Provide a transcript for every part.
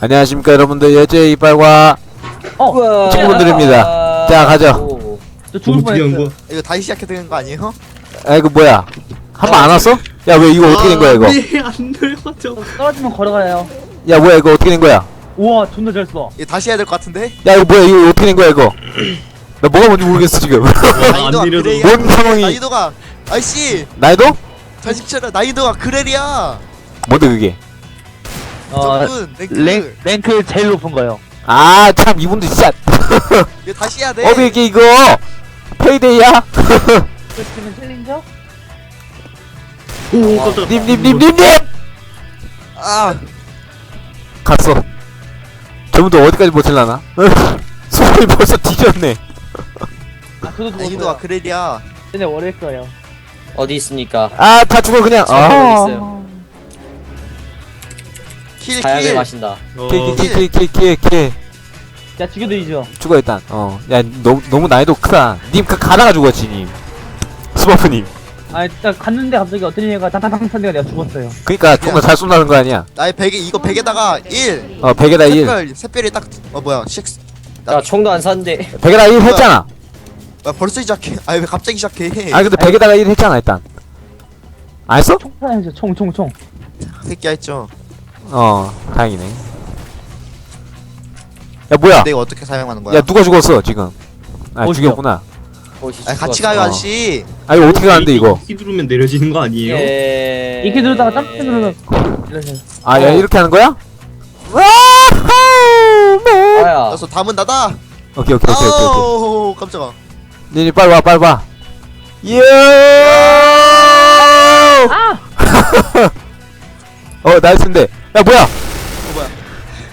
안녕하십니까 여러분들 여제 이빨과 어, 친구분들입니다. 자, 가죠. 오. 저 죽을 어떻게 한 뻔했어요. 거야? 이거 다시 시작해야 되는 거 아니에요? 아 이거 뭐야 한 번 안 왔어? 야 왜 이거 어떻게 된 거야 이거 왜안 들어가죠? 떨어지면 걸어가요. 야 뭐야 이거 어떻게 된 거야 우와, 존나 잘 써. 이거 다시 해야 될 것 같은데? 야 이거 뭐야 이거 어떻게 된 거야 이거 나 뭐가 뭔지 모르겠어 지금 난이도가 그레이야. 뭔 상황이 난이도가 아이씨 나이도? 자식처럼 난이도가 그레리야. 뭔데 그게 어, 저분 랭크. 랭, 랭크 제일 높은 거요. 아 참 이분들 진짜 이거 다시 해야 돼. 어비 이게 이거 페이데이야? 그렇지만 챌린저? 오 깜짝. 님님 님 님 님 아 갔어 저분들 어디까지 버틸라나? 소문이 벌써 뒤졌네 아, 저도 난이도가 죽었어요. 그레리야. 근데 오래 했어요. 어디 있습니까? 아 다 죽어 그냥 잘아 모르겠어요. 킬 다약을 킬. 마신다. 어, 킬킬킬킬킬킬 야, 죽여드리죠. 죽어 일단 어야 너무 너무 난이도 크다 님그 가다가 죽었지 님 스머프님 아, 일단 갔는데 갑자기 어떤 애가 다다당 산데가 내가 죽었어요. 그니까 존나 잘 쏜다는 거 아니야 나의 베개 이거 베개다가 1. 어 100에다 1 샛별 샛별이 딱 어 뭐야 6. 나 총도 안 샀는데. 100에다 1 했잖아 아, 벌써 시작해. 아 왜 갑자기 시작해? 아 근데 100에다가 1 했잖아 일단 안 했어? 총 사야죠, 총, 총, 총. 새끼야 했죠. 어 다행이네 야 뭐야 내가 어떻게 사용하는 거야? 야 누가 죽었어 지금 아 어디요? 죽였구나 아 같이 가요 어. 아저씨. 아 이거 어떻게 가는데 이거 키 누르면 내려지는 거 아니에요? 예. 이렇게 누르다가 깜짝 누르면 이러세요. 아야 어. 이렇게 하는 거야? 와우 맨 아야. 그래서 담은 닫아. 오케이 오케이 오케이 오케이 오케이 아우 깜짝아. 니니 빨리 와 빨리 와 예! 아! 어 나이스인데 야 뭐야 어 뭐야?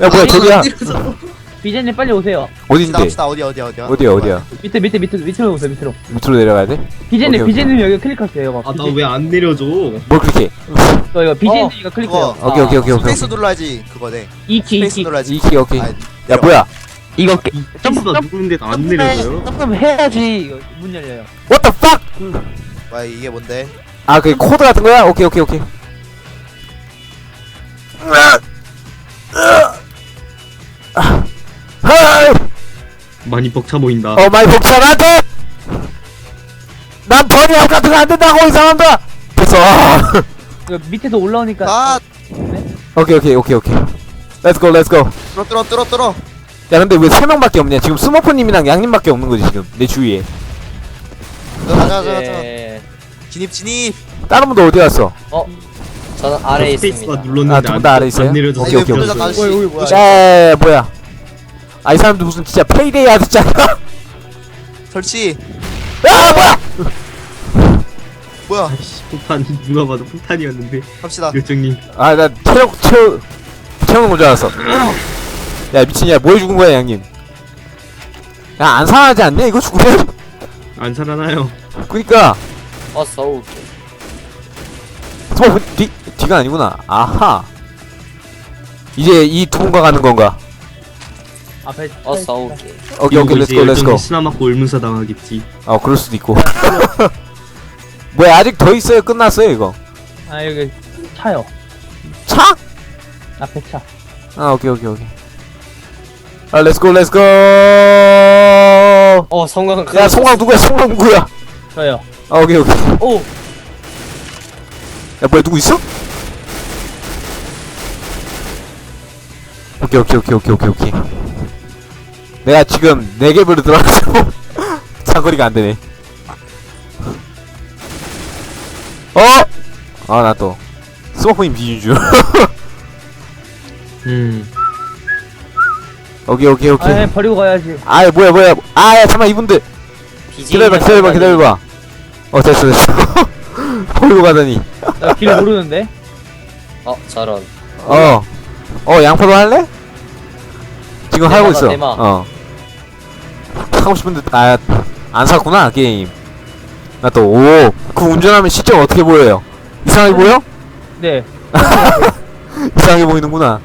야 뭐야 저기야 비제님 빨리 오세요. 어딘데 갑시다 어디 어디 어디야? 어디야 어디야 밑에, 밑에, 밑에, 밑으로 오세요, 밑으로. 밑으로 내려가야 돼? 비제님, 오케이. 비제님 여기 클릭하세요, 이거. 아 나 왜 안 내려줘? 뭘 그렇게 이거, 이거 비제님 어, 이거 클릭해요. 그거 오케이 오케이 오케이 오케이 스페이스 눌러야지 그거네. 이키, 스페이스 이키. 눌러야지. 이키 오케이 아, 야 뭐야 이거 이 키스가 누르는데 안 내려져요? 조금 해야지 이거 문 열려요. What the fuck 와 이게 뭔데? 아 그게 코드 같은 거야? 오케이 오케이 오케이 아, 많이 벅차 보인다. 어 많이 복잡한데 난 번역 같은 거 안 된다고 이 사람들 됐어 아. 이거 밑에서 올라오니까 아 오케이 오케이 오케이 오케이 렛츠 고 렛츠 고야 뚫어 뚫어 뚫어 뚫어. 근데 왜 세 명밖에 없냐 지금 스머프님이랑 양님밖에 없는 거지 지금 내 주위에 가자 가자 가자. 예. 진입 진입. 다른 분들 어디 갔어 어. 저는 아래에 있습니다. 눌렀는데 아, 두분다 아래 있어요? 안 내려져. 오케이, 오케이, 오케이. 어이, 어이, 뭐야. 에 뭐야 아이 사람들 무슨 진짜 페이데이 하듯잖아 설치. 야 뭐야 뭐야? 아이씨 폭탄 누가 봐도 폭탄이었는데 갑시다. 요정님 아나 체력 채우 채우는 건줄 알았어 야 미친 야 뭐해 죽은 거야 양님 야 안 상하지 않냐 이거 죽으면 안 살아나요. 그니까 어 서울. 어, 뒤, 뒤가 아니구나 아하 이제 이두 분과 가는 건가 앞에 어 서울. 오케이 오케이 렛츠고 렛츠고 신화 맞고 울면서 당하겠지. 어 그럴 수도 있고 뭐야 아직 더 있어요 끝났어요 이거 아 여기 차요. 차? 앞에 차. 아 오케이 오케이 오케이 아 렛츠고 렛츠고 어 성광. 야 송강 누구야 송강 누구야 저요. 아 오케이 오케이 오. 야 뭐야 누구 있어? 오케이 오케이 오케이 오케이 오케이 오케이 내가 지금 네 개별로 들어가서 장거리가 안 되네 어? 아 나 또 스머프님 비준 줄 음. 오케이 오케이 아 오케이 버리고 가야지. 아 뭐야 뭐야 아 야 잠깐만 이분들 기다려봐 기다려봐 기다려봐 어 됐어 됐어 버리고 가다니 나 길 모르는데. 어 저런. 어. 어, 양파도 할래? 지금 하고 대마다, 있어. 대마. 어. 하고 싶은데, 아, 안 샀구나, 게임. 나 또, 오, 그 운전하면 시점 어떻게 보여요? 이상하게 보여? 네. 이상하게 보이는구나.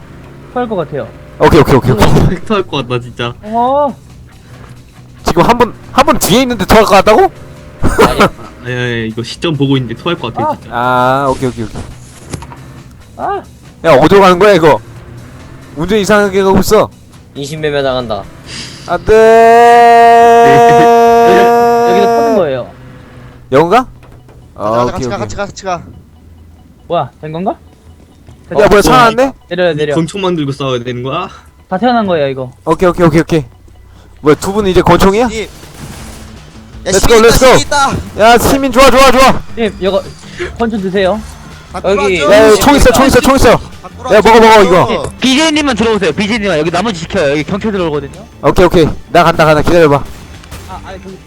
토할 것 같아요. 오케이, 오케이, 오케이, 오케이. 획터 할것 같다 진짜. 어. 지금 한 번, 한 번 뒤에 있는데 더할것 같다고? 아니 아야 이거 시점 보고 있는데 토할 것 같아 아. 진짜. 아, 오케이, 오케이, 오케이. 아. 야, 어디로 가는 거야, 이거? 운전 이상하게 가고 있어 인신매매 당한다. 안돼 여기서 터는 거예요. 영가? 아 가자 오케이 같이 가 오케이 같이 가 같이 가 뭐야, 된 건가? 야 뭐야 차 왔네? 내려요, 내려. 권총 만 들고 싸워야 되는 거야? 다 태어난 거예요, 이거. 오케이 오케이 오케이 오케이 뭐야 두 분 이제 권총이야? 야 Let's 시민 go, 있다 let's. 시민 있다 야 시민 좋아 좋아 좋아 님, 이거 권총 드세요. 다 여기. 뚫어줘. 야총 있어 총 있어 총 있어 다 뚫어줘. 야, 먹어, 먹어, 이거. 뚫어줘. BJ님만 들어오세요. BJ님만 여기 나머지 지켜요. 여기 경찰 들어오거든요. 오케이 오케이 나 간다 간다 기다려봐 아, 아니 저기.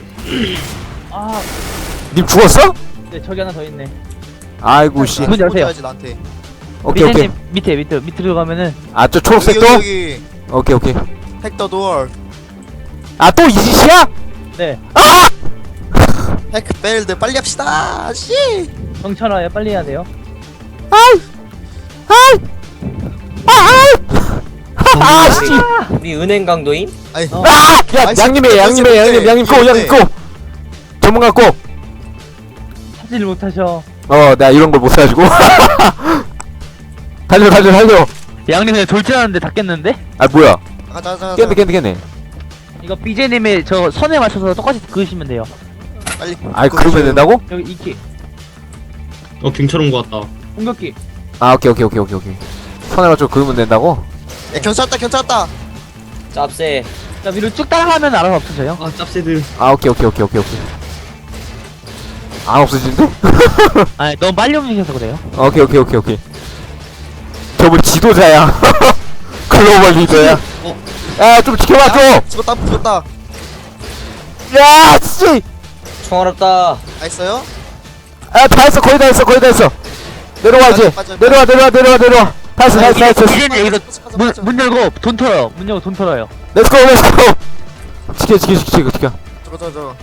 아, 님 죽었어? 네 저기 하나 더 있네. 아이고 씨 문 열세요. 꽂아야지, 나한테 오케이 오케이 BJ님 밑에 밑에 밑으로 가면은 아저 여기 초록색도? 여기 오케이 오케이 헥터 도어 아 또 이 짓이야? 네 헥 벨드 빨리 합시다 씨 경찰 와요. 빨리 해야 돼요. 아이 아이 아아 씨! 우리 은행 강도임? 아이 어. 아! 야 아이씨, 양님의 양님의 양님 양님 꼬 양님 꼬 전문가 꼬 찾지를 못하셔. 어, 나 이런 걸 못 사가지고. 달려, 달려, 달려. 양님 그냥 돌진하는데 다 깼는데? 아, 뭐야. 가자 가자 깼네, 깼네, 깼네. 이거 BJ님의 저 선에 맞춰서 똑같이 그으시면 돼요. 빨리 아이, 그러면 된다고? 여기 이키 어 경찰 온 거 같다. 공격기. 아, 오케이, 오케이, 오케이, 오케이, 오케이. 손에 맞춰 그으면 된다고? 야 경찰 왔다 짭새. 자 위로 쭉 따라가면 알아서 없어져요. 아 짭새들. 아, 오케이, 오케이, 오케이, 오케이, 오케이. 안 없어지는데? 아니 너무 빨리 움직여서 그래요. 오케이, 오케이, 오케이, 오케이. 저분 지도자야. 글로벌 리더야. 어. 야, 좀 지켜봐, 좀! 죽었다 죽었다 야, 씨! 총알 없다. 알았어요? 아, 다 했어, 거의 다 했어, 거의 다 했어. 내려와, 이제. 빠져, 빠져, 내려와, 내려와, 내려와, 내려와. 다 했어, 다 했어, 다 했어. BJ님 여기서 문, 문 열고 돈 털어요. 문 열고 돈 털어요. 렛츠고, 렛츠고! 지켜, 지켜, 지켜, 지켜, 지켜. 저거 저거 저거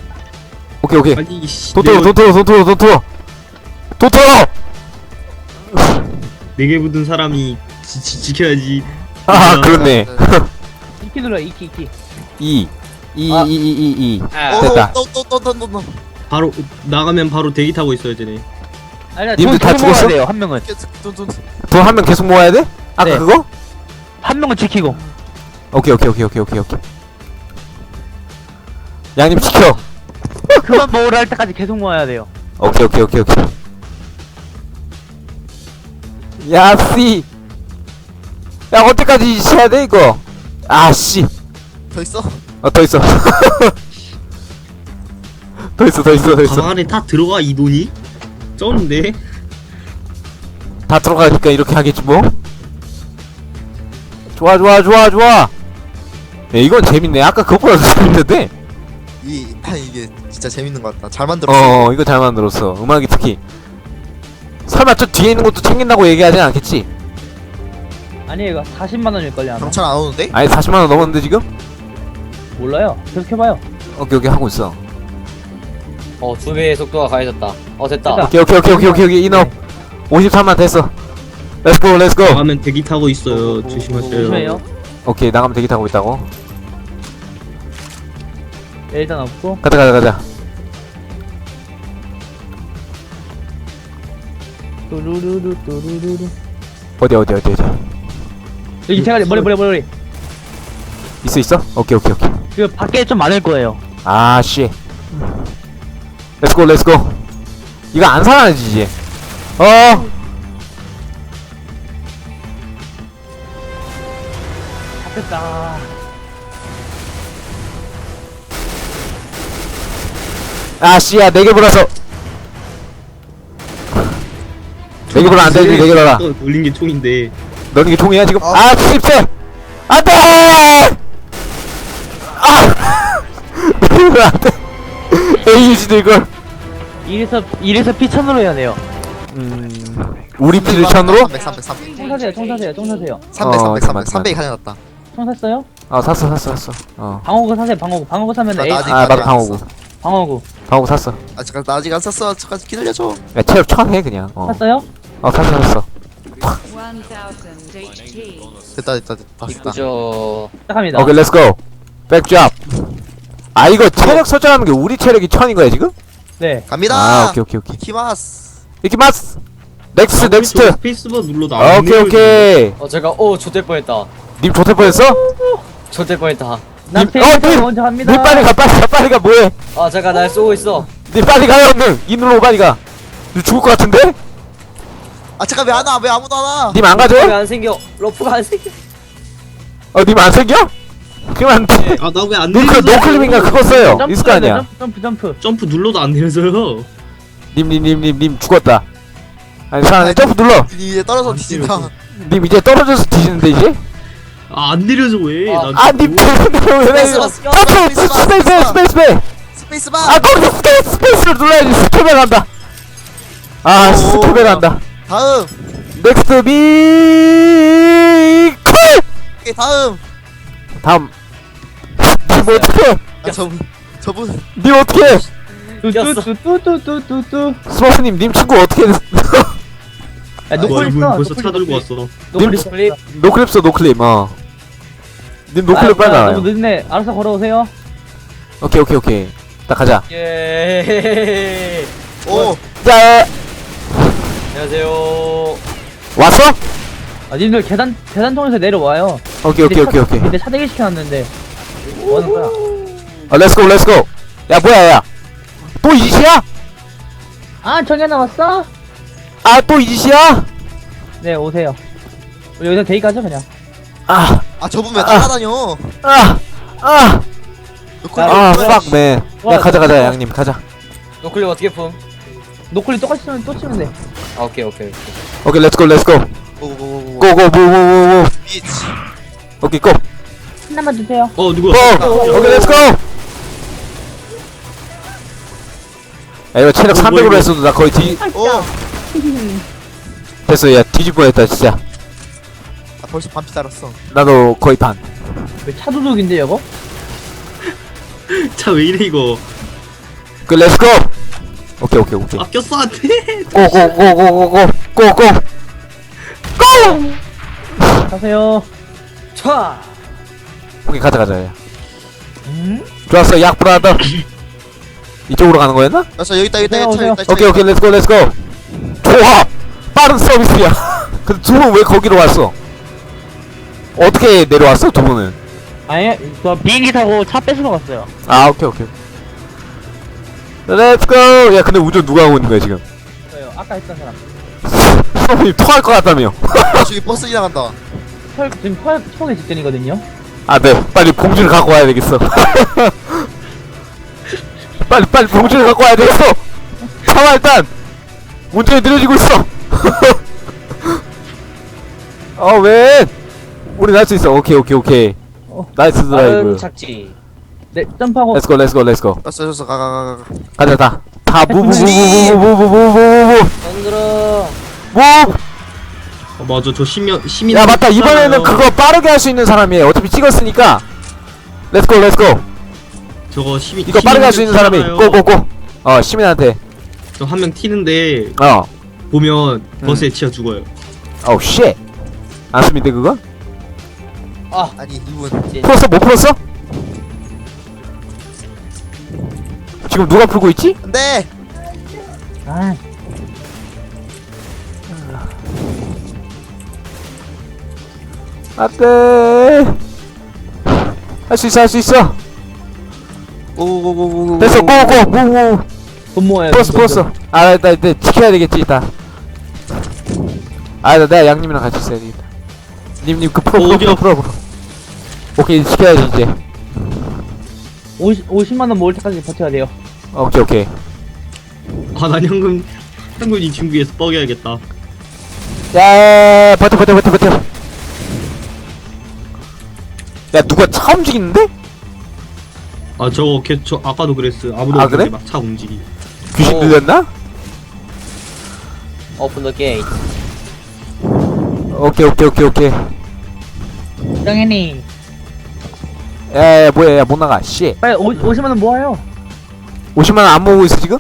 오케이, 오케이. 아니 씨. 돈 털어, 돈 털어, 돈 털어, 돈 털어. 돈 털어! 네개 묻은 사람이 지, 지, 지켜야지. 아, 그렇네. 이키 눌러 이키 이키. 2. 2, 아. 2, 2, 2, 2. 아, 됐다. 또또또또또또 바로 나가면 바로 대기 타고 있어야 되네. 아니 님들 다 죽었어? 돼요. 한 명은 돈돈 돈 한 명 계속 모아야 돼? 아까 네. 그거? 한 명은 지키고. 오케이, 오케이, 오케이, 오케이, 오케이, 오케이. 양님 지켜. 그만 모으라 할 때까지 계속 모아야 돼요. 오케이, 오케이, 오케이, 오케이. 야, 씨. 야, 언제까지 해야 돼, 이거? 아, 씨. 더 있어? 어, 더 있어. 더 있어, 더 있어, 더 있어. 방 안에 다 들어가 이 돈이? 쩌는데? 다 들어가니까 이렇게 하겠지 뭐. 좋아 좋아 좋아 좋아. 야, 이건 재밌네. 아까 그것보다 더 재밌는데. 이 아, 이게 진짜 재밌는 것 같다 잘 만들었어 어 이거 잘 만들었어. 음악이 특히. 설마 저 뒤에 있는 것도 챙긴다고 얘기하진 않겠지? 아니 이거 40만 원일 걸요 아마. 경찰 안 오는데? 아니 40만 원 넘었는데 지금? 몰라요. 계속 해봐요. 오케이 오케이 하고 있어. 어, 두 배의 속도가 가해졌다. 어, 됐다. 됐다. 오케이 오케이 오케이 오케이 오케이 오케이 인업. 53만 됐어. 렛츠고 렛츠고. 나가면 대기 타고 있어요. 조심하세요. 조심해요. 오케이 나가면 대기 타고 있다고. 네, 일단 없고. 가자 가자 가자. 뚜루루루 뚜루루루. 어디 어디 어디 어디. 여기 제가 머리 머리 머리. 있어 있어? 오케이 오케이 오케이. 그 밖에 좀 많을 거예요. 아, 씨. 렛츠고, 렛츠고. 이거 안 살아나지, 이제. 어. 잡혔다. 아, 씨야, 네개 불어서. 네개 불어 안 되지, 네개 불어라. 또 돌린 게 총인데. 넌 이게 총이야, 지금? 어. 아, 칩세! 안 돼! 아! 네개 불어 안 돼. AUG도 이걸. 이래서 이래서 피천으로 해야 돼요. 음. 우리 피를 천으로? 300 300 300 총 사세요. 총 사세요. 총 사세요. 300 어, 300 잠깐만, 300 300이 가져놨다 총 샀어요? 아, 샀어, 샀어, 샀어. 어. 방어구 사세요. 방어구. 방어구 사면 나 A. 아, 나도 안 방어구. 방어구. 방어구 샀어. 아직 나 아직 안 샀어 잠깐 기다려줘 야, 체력 천 해, 그냥. 어. 샀어요? 어, 샀어, 샀어. 1000 HP. 됐다 됐다 됐다 됐다 이쁘죠. 시작합니다. 오케이, 렛츠고. 백잡. 아, 이거 체력 설정하는 게 우리 체력이 천인 거야, 지금? 네. 갑니다 아, 오케이, 오케이, 오케이. 키마스 이키마스! 넥스트 아, 넥스트 저 스페이스바 눌러도 안 오케이. 오케이 어 제가 오 좋될 뻔했다 님 좋대 뻔했어? 좋될 뻔했다 난 님- 페이스 님- 먼저 갑니다. 님 빨리 가 빨리 가 빨리 가 뭐해 아 잠깐 날 쏘고 있어 님 빨리 가요 님 이누로 빨리 가님 죽을 것 같은데? 아 잠깐 왜 안 와? 왜 아무도 안 와? 님 안 가죠? 왜 안 생겨 러프가 안 생겨 어님 안 생겨? 돼. 아나 왜 안 노클 내려져? 노클림인가 그거 써요 점프 있을 거 해야 돼, 아니야 점프 점프 점프. 점프 눌러도 안 내려져요. 님 님 님 님 님 죽었다 아니 사람 점프 눌러 니 이제 떨어져 뒤진다. 님 이제 떨어져서 뒤지는데 이제? 아 안 내려져 왜? 아, 나 아님 지금 왜 스페이스 바, 점프 스페이스 바, 스페이스 스페이스 바. 스페이스 스페이스 스페이스바. 아 거기 스페이스 스페이스를 눌러야지 스톱에 간다 아 오. 스톱에 간다 다음. 넥스트 오케이 다음. 다음 님 어떡해 아 저분 저분. 님 어떡해. 뚜뚜뚜뚜뚜뚜뚜. 스머프님 님 친구 어떻게 야 노클 이분 있어. 벌써 차 들고. 왔어. 노클 님- 있어. 클립 노클립 써 노클립 어 님 노클립 빨리 아, 나와요 너무 늦네. 알아서 걸어오세요. 오케이 오케이 오케이 딱 가자 예 오. 자 안녕하세요 왔어? 아 님들 계단 계단 통해서 내려와요. 오케이 오케이 오케이 오케이 근데 차 대기 시켜놨는데. 뭐 하는 거야? 어 렛츠고 렛츠고 야 뭐야 야또 이짓이야? 아 정현 나왔어? 아 또 이짓이야? 네 오세요. 우리 여기서 대기 가죠 그냥. 아 아 저분 왜 따라다녀? 아, 아, 노클. 아, fuck, man. 야, 가자, 가자, 양님, 가자. 노클립 어떻게 품? 노클이 똑같이 치면 또 치면 돼. 아 오케이 오케이 오케이 렛츠고, 렛츠고. 오오오오. 고, 고, 고, 고, 고, 고. 비치. 오케이, 고. 하나만 주세요. 어 누구야? 고! 오케이, 렛츠고! 야, 이거 체력 어, 뭐야, 300으로 이거. 했어도 나 거의 뒤, 오. 됐어, 야, 뒤질 뻔했다, 진짜. 아 벌써 반피 달았어. 나도 거의 반. 왜 차도둑인데 이거? 차 왜 이래 이거? 그, 렛츠고! 오케이, 오케이, 오케이. 아꼈어 안 돼. 고, 고, 고, 고, 고, 고, 고, 고! 고! 가세요. 촤 오케이, 가자, 가자, 야. 음? 좋았어, 약 브라더. 이쪽으로 가는 거였나? 아 여기 있다 여기 있다 오세요, 여기 오세요. 있다. 오케이 오케이 렛츠고 렛츠고 좋아 빠른 서비스야 근데 두 분 왜 거기로 왔어 어떻게 내려왔어 두 분은 아니 저 비행기 타고 차 뺏으러 갔어요. 아 오케이 오케이 렛츠고 야 근데 운전 누가 하고 있는 거야 지금 저요. 아까 했던 사람. 수업님 토할 것 같다며 아, 저기 버스 지나간다. 펄 지금 펄 초계 직전이거든요. 아, 네. 빨리 봉지를 갖고 와야 되겠어. 빨리, 빨리 봉지를 갖고 와야 되겠어! 참아, 일단! 문제가 느려지고 있어! 아, 왜? 우리 날 수 있어. 오케이, 오케이, 오케이. 나이스 드라이브. 네, 점프하고 렛츠고, 렛츠고, 렛츠고. 왔어 왔어 가가가가 가자, 다. 다, 무브무브무브무브무브무브. 건드려. 무브! 어, 맞아 저 시민 시민. 맞다 이번에는 그거 빠르게 할 수 있는 사람이에요 어차피 찍었으니까 렛츠고 렛츠고 저거 시민. 이거 빠르게 할 수 있는 사람이 고고고 어 시민한테 저 한 명 튀는데 어 보면 음. 버스에 치여 죽어요. 어우 쉣 안습니다 그거? 아니 이분. 풀었어 못 풀었어? 지금 누가 풀고 있지? 안돼. 아 안돼. 할 수 있어 할 수 있어. 오오오오오. 됐어 고고 무무 돈 모아야 풀었어 풀었어. 아 일단 일단 지켜야 되겠지 일단 아 일단 내가 양님이랑 같이 있어야 되겠다. 님님 그 어디야? 풀어 풀어 풀어 오케이 지켜야지 이제. 50 50만 원 모을 때까지 버텨야 돼요. 어, 오케이 오케이. 아난 현금 현금 이 친구에서 뻐겨야겠다. 야 버텨 버텨 버텨 버텨 야 누가 차 움직이는데? 아 저거 걔저 아까도 그랬어. 아무도 아, 없는데 그래? 막차 움직이. 귀신 오. 들렸나? 오픈 더 게이트 오케이 오케이 오케이 오케이 당연히 야야 뭐야 야못 나가 씨 빨리 오, 50만 원 모아요. 50만원 안 모으고 있어 지금?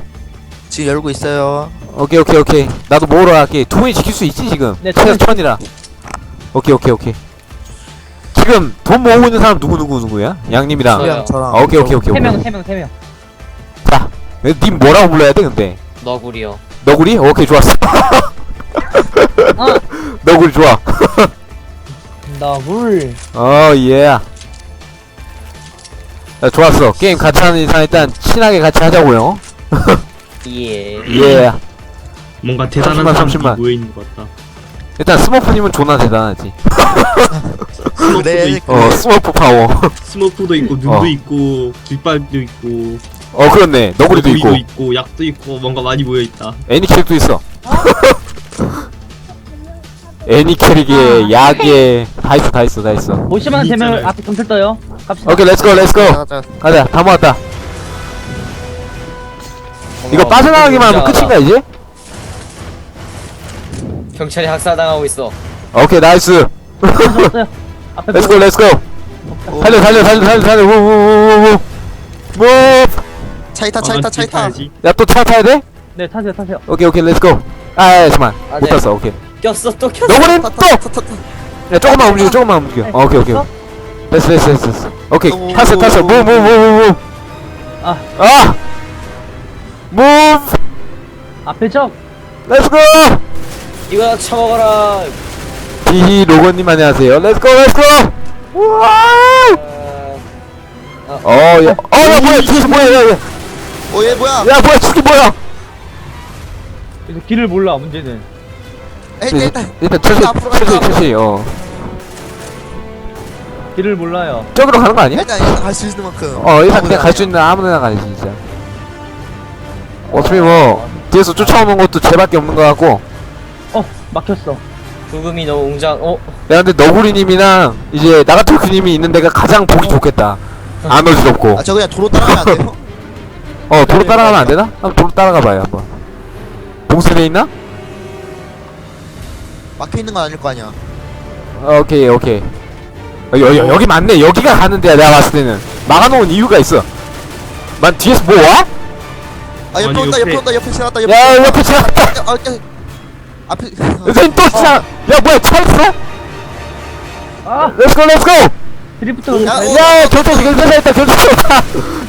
지금 열고 있어요. 오케이 오케이 오케이 나도 모으러 갈게 두 분이 지킬 수 있지 지금 네, 최소 저는- 천이라 오케이 오케이 오케이 지금 돈 모으고 있는 사람 누구 누구 누구야? 양님이랑 저요. 그냥 저랑. 아, 오케이 오케이 오케이 세 명, 오케이 세 명, 세 명. 자, 님 뭐라고 불러야 돼 근데? 너구리요 너구리? 오케이 좋았어 아, 너구리 좋아 나물. 어 예. 야, 좋았어 게임 같이 하는 이상 일단 친하게 같이 하자고요 예. 예 뭔가 대단한 30만, 사람들이 30만. 모여있는 것 같다 일단 스머프님은 존나 대단하지. 스머프도 그래, 있고 어 스머프 파워. 스머프도 있고 눈도 어. 있고 뒷발도 있고. 어 그렇네. 너구리도 있고. 있고 약도 있고 뭔가 많이 모여 있다. 애니 캐릭도 있어. 애니 캐릭에 약에 다 있어 다 있어 다 있어. 모시만 되면 있잖아요. 앞에 경찰 떠요. 갑시다. 오케이 렛츠고 렛츠고 가자. 가자 다 모았다. 이거 빠져나가기만 하면. 끝인가 이제? 경찰이 학살당하고 있어. 오케이 나이스. 앞에 렛츠고 렛츠고 달려 달려 달려 달려 달려 우우우우우 차 있다 차 있다 차 있다 타야지. 야또 차 타야 돼? 네, 타세요, 타세요. 오케이 오케이 렛츠고 아 잠만 아, 못 네. 탔어 오케이 꼈어 또 꼈어. 너구리 타, 또! 타, 타, 타, 타. 야 조금만 움직여 조금만 움직여 어, 오케이 오케이 어? 됐어 됐어 됐어 됐어 오케이 오, 탔어 오, 탔어 무브 아. 아 무브 앞에 적. 렛츠고 이거 처먹어라. 디히 로건님 안녕하세요. 렛츠고 렛츠고 우와 어, 어 야 어 야? 뭐야 뒤에서 뭐야? 야 야. 어 얘 뭐야? 야 뭐야? 저기 뭐야? 그래서 길을 몰라, 문제는. 에이 일단 일단 앞으로 천천히 갈까? 천천히 어. 길을 몰라요. 저기로 가는 거 아니야? 일단 일단 갈 수 있는 만큼. 어 일단 그냥 갈 수 있는 아무데나 가야지 진짜. 어차피 뭐 뒤에서 쫓아오는 것도 쟤밖에 없는 거 같고. 어, 막혔어. 구금이 너무 웅장. 어? 야 근데 너구리님이랑 이제 나가토크님이 있는 데가 가장 보기 좋겠다 안 어지럽고 아 저 그냥 도로 따라가면 안 돼요? 어 도로 따라가면 안 되나? 한번 도로 따라가 봐요 한번 봉쇄돼 있나? 막혀 있는 건 아닐 거 아니야 어, 오케이 오케이 어, 여, 여, 여기 맞네 여기가 가는 데야 내가 봤을 때는 막아놓은 이유가 있어 만 뒤에서 뭐 와? 아 옆에 아니, 온다 옆에 옆에- 온다 옆에 지나갔다 옆에 야 지나갔다. 옆에 지나갔다 아, 아, 앞에 선생님 또 지나 야 뭐야 차 있어? 아, 렛츠고 렛츠고 드리프트. 야, 가- 어. 야 경찰서 경찰서 있다 경찰서 있다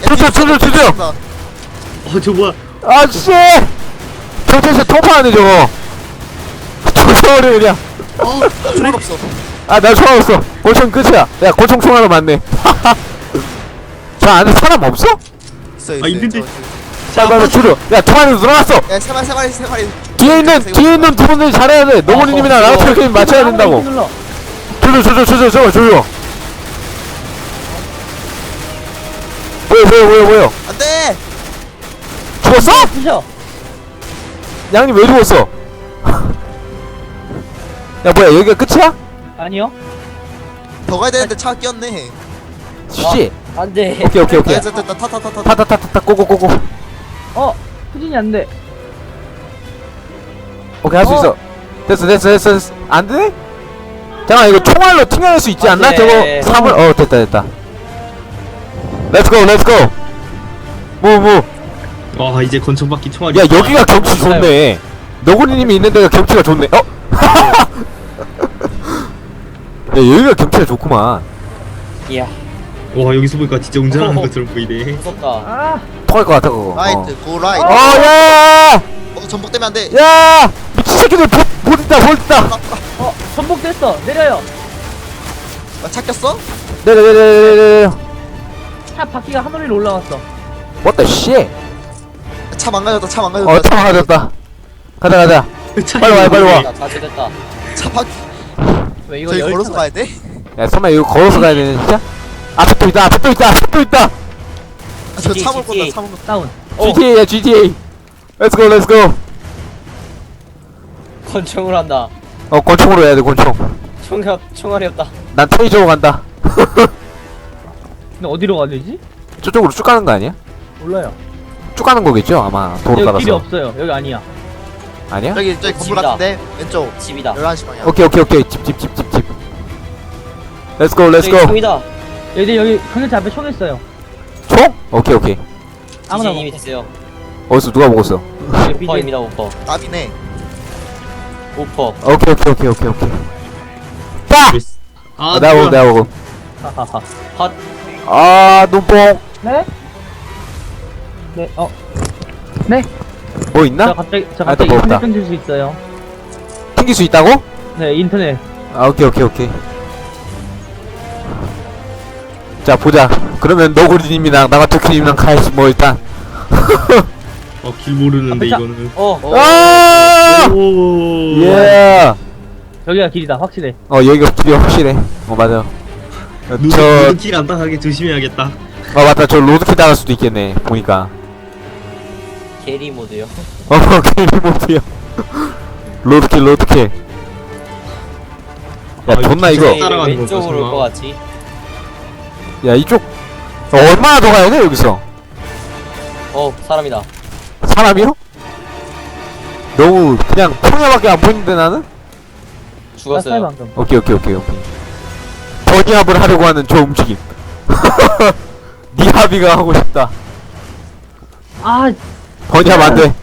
조져 조져 조져 어, 저 뭐야. 아씨! 경찰서 통파하네 저거. 조져버려 그냥. 총알 없어. 아나 총알 없어. 권총 끝이야. 야 권총 총알로 맞네. 저 안에 사람 없어? 있어 있어 아, 있는데. 자 빨리 줄여. 야 총알이 늘어났어. 야세 마리 세 마리 세 마리 뒤에 있는 뒤에 있는 두 분들이 잘해야 돼 노무리님이랑 어, 나가토님 맞춰야 된다고. 조져 조져 조져 조져 조져 뭐야 뭐야 뭐야 뭐야 안돼 죽었어? 부셔. 양님 왜 죽었어? 야 뭐야 여기가 끝이야? 아니요. 더 가야 되는데 차가 끼었네 씨 안 돼. 오케이 오케이 오케이 아, 됐다 됐다 타타타타 타타타타타 꼬꼬꼬꼬 어, 후진이 안 돼. 오케이 할 수 어. 있어 됐어 됐어 됐어 됐어 안 되네? 잠깐 이거 총알로 튕겨낼 수 있지 안 않나? 돼. 저거 사물 어 됐다 됐다 렛츠고 렛츠고 무무 와, 이제 권총바퀴 총알이. 야 여기가 경치 좋네 너구리님이 있는 데가 경치가 좋네 어? 야 여기가 경치가 좋구만 이야 와, 여기서 보니까 진짜 어. 것처럼 보이네. 무섭다. 아, 통할 것 같아 그거 라이트 고 라이트 어 야! 어 전복되면 안돼 야! 새끼들 보, 못 있다 못 있다 어, 전복됐어. 내려요. 아, 차 꼈어? 내려 내려 내려 내려 차 바퀴가 하늘로 올라갔어. What the shit 차 망가졌다 차 망가졌다 어 차가 가졌다 가자 가자 차 빨리 와, 빨리 와. 자, 다 됐다. 차 바퀴 왜 이거 저희 열 걸어서 가야 돼? 야 설마 이거 걸어서 가야 되는 진짜? 앞에 또 있다 앞에 또 있다 앞에 또 있다 아, 저차몰 건다 차 몰. 다운. GTA야 GTA Let's go let's go 권총을 한다. 어 권총으로 해야 돼 권총 총알 총알이 없다. 난 테이저로 간다 근데 어디로 가야 되지? 저쪽으로 쭉 가는 거 아니야? 몰라요. 쭉 가는 거겠죠 아마 도로 여기 길이 따라서 없어요. 여기 아니야. 아니야? 저기 저기 건물 집이다. 같은데 왼쪽 집이다. 11시 방향 오케이 오케이 오케이 집 집 집 집집 Let's go let's 저기 go 총이다. 여기 여기 강렬차 앞에 총 있어요. 총? 오케이 오케이 아무나 먹어. 됐어요. 어디서 누가 먹었어? 오퍼입니다 오퍼. 답이네 오퍼. 오케이 오케이 오케이 오케이 오케이 딱! 아, 아, 내가 먹음 뭐야. 내가 먹음 하하하. 헛. 아 눈뽕 네? 네. 어. 뭐 있나? 저 갑자기 저 아, 또 갑자기 먹었다. 휴대폰 줄수 있어요. 튕길 수 있다고? 네 인터넷 아 오케이 오케이 오케이 자 보자 그러면 너구리님이랑 나가토키님이랑 가야지 뭐 일단 어, 길 모르는데, 아, 이거는. 어, 어. 아! 오. 예! 여기가 길이다 확실해 어 여기가 길이 확실해 어 맞아 어, 누, 저, 누구 길안 따가게 조심해야겠다. 어 맞다 저 로드키 나갈 수도 있겠네 보니까 게리 모드요. 어 못해요 로드킬 로드킬 야 아, 존나 이거 이거 진짜 따라가는 거 왼쪽으로 올 설마? 것 같지? 야 이쪽 어, 얼마나 더 가야 돼 여기서 어, 사람이다. 사람이요? 너무 그냥 평야밖에 안 보이는데 나는? 죽었어요. 방금 오케이 오케이 오케이 오케이 번이합을 하려고 하는 저 움직임 니합이가 하고 싶다 아 번이합 안돼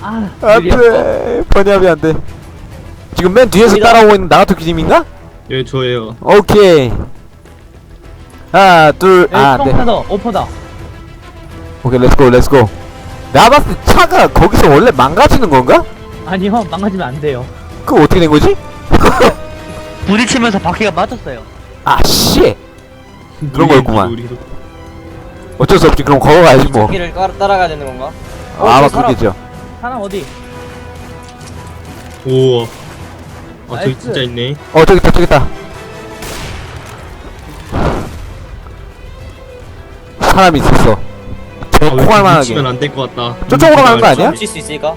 아. 안돼 번이합이 안돼 지금 맨 뒤에서 여기다. 따라오고 있는 나가토키님인가? 예, 저예요. 오케이 하나 여기 둘아 아, 트렁크다 오퍼다 오케이 렛츠고 렛츠고 내가 봤을 때 차가 거기서 원래 망가지는 건가? 아니요 망가지면 안 돼요 그거 어떻게 된 거지? 부딪히면서 바퀴가 맞았어요 아 씨 그런 거였구만. 어쩔 수 없지 그럼 걸어가야지 뭐 길을 따라, 따라가야 되는 건가? 어, 아마 저 사람. 그렇겠죠 사람 어디 오. 아, 저기 나이스. 진짜 있네. 어 저기 있다 저기 있다 사람이 있었어 제 아, 왜 콩알 만하게 미치면 안 될 것 같다. 저쪽으로 가는 거 아니야? 멈출 수 있으니까?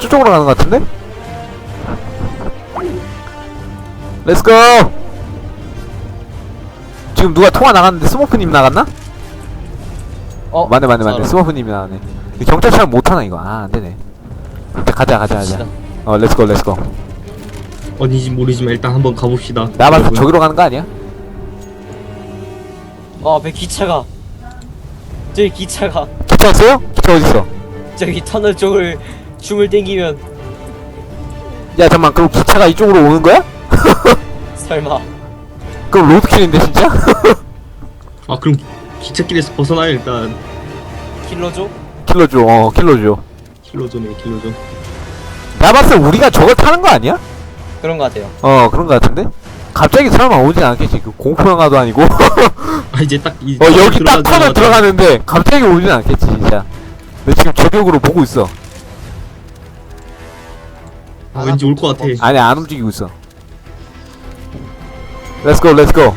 저쪽으로 가는 거 같은데? 렛츠고 지금 누가 통화 나갔는데 스모프님 나갔나? 어, 맞네 맞네 맞네 사람. 스모프님이 나가네 근데 경찰차는 못하나 이거 아 안되네 가자 가자 가자 갑시다. 어 렛츠고 렛츠고 어딘지 모르지만 일단 한번 가봅시다. 나 봤을 때. 저기로 가는 거 아니야? 어, 앞에 기차가. 저기 기차가. 기차 왔어요? 기차 어딨어? 저기 터널 쪽을 줌을 땡기면 야 잠만 그럼 기차가 이쪽으로 오는 거야? 설마. 그럼 로드킬인데 진짜? 아, 그럼 기찻길에서 벗어나요, 일단. 킬러죠? 킬러줘 어 킬러줘 킬로존에, 킬로존. 나 봤을 때 우리가 저걸 타는 거 아니야? 그런 것 같아요. 어 그런 거 같은데? 갑자기 설마 오진 않겠지 그 공포 영화도 아니고 이제 딱, 이. 여기 딱 들어가자마자 터널 들어가는데 갑자기 오진 않겠지 진짜 내 지금 저격으로 보고 있어 아, 왠지 올 것 같아. 아니 안 움직이고 있어 렛츠고 렛츠고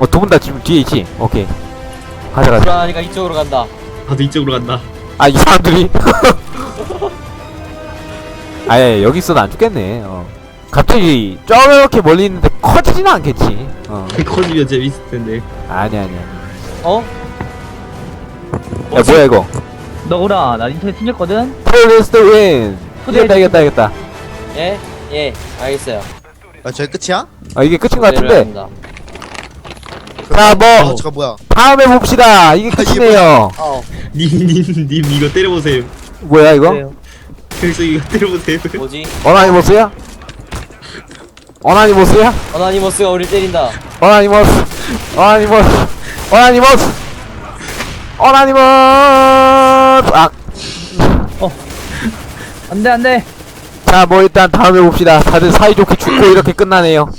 어두 분 다 지금 뒤에 있지? 오케이 가자 가자 불안하니까 이쪽으로 간다. 나도 이쪽으로 간다. 아 이 사람들이 아예 여기 있어도 안 죽겠네 어. 갑자기 저렇게 멀리 있는데 커지지는 않겠지 어 커지면 재밌을 텐데. 아니 아니 아니 어? 야 뭐야 이거 너구라 나 인터넷 튕겼거든 테러리스트 윈 이겼다 이겼다 이겼다 예? 예, 알겠어요. 아 저게 끝이야? 아 이게 끝인 것 같은데 내려야 합니다. 자뭐아 저거 뭐야 다음에 봅시다 이게 이게 끝이네요 어, 님, 님, 님, 이거 때려보세요. 뭐야 이거 그래요. 그래서 이거 때려보세요. 뭐지? 어나니모스야? 어나니모스야? 어나니머스가 우리 때린다. 어나니모스 어나니모스 어나니모스 어나니모스 아 안돼 안돼 자, 뭐 일단 다음에 봅시다. 다들 사이좋게 죽고 이렇게 끝나네요.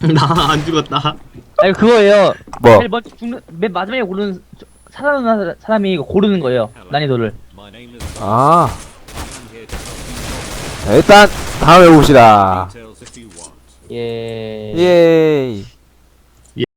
나 안 죽었다. 아니 그거예요 뭐? 제일 먼저 죽는 맨 마지막에 고르는 살아남는 사람이 고르는 거예요 난이도를 아. 자, 일단 다음에 봅시다. 예. 예이.